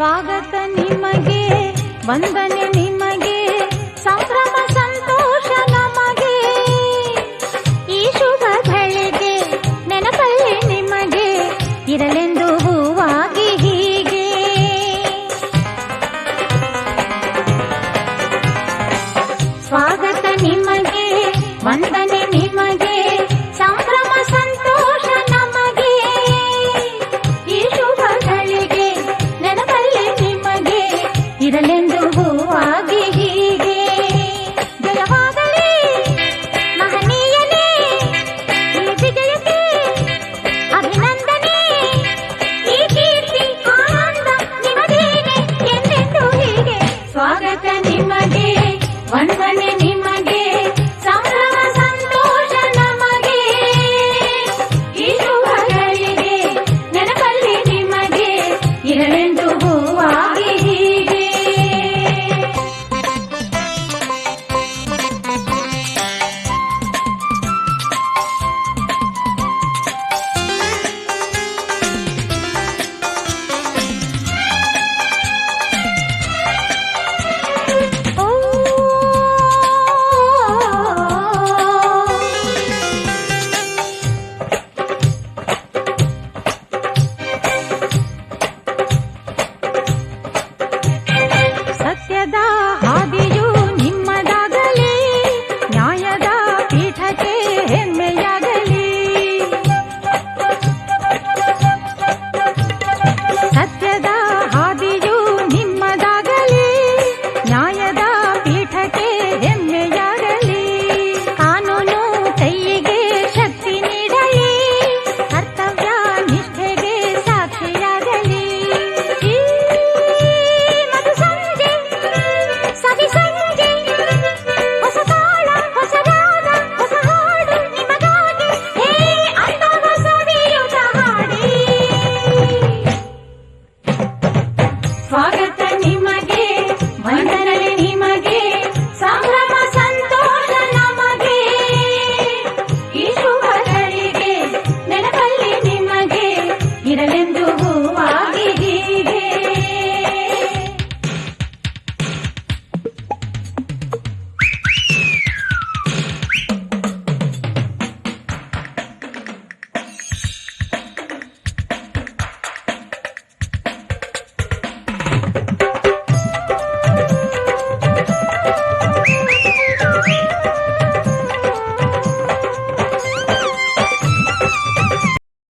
ಸ್ವಾಗತ ನಿಮಗೆ, ವಂದನೆ ನಿಮಗೆ, ಸಂಭ್ರಮ, ಸಂತೋಷ ನಮಗೆ. ಈ ಶುಭ ಬೆಳಗ್ಗೆ ನೆನಪಲ್ಲಿ ನಿಮಗೆ ಇರಲೆಂದು ಹೂವಾಗಿ ಹೀಗೆ. ಸ್ವಾಗತ ನಿಮಗೆ, ವಂದನೆ one one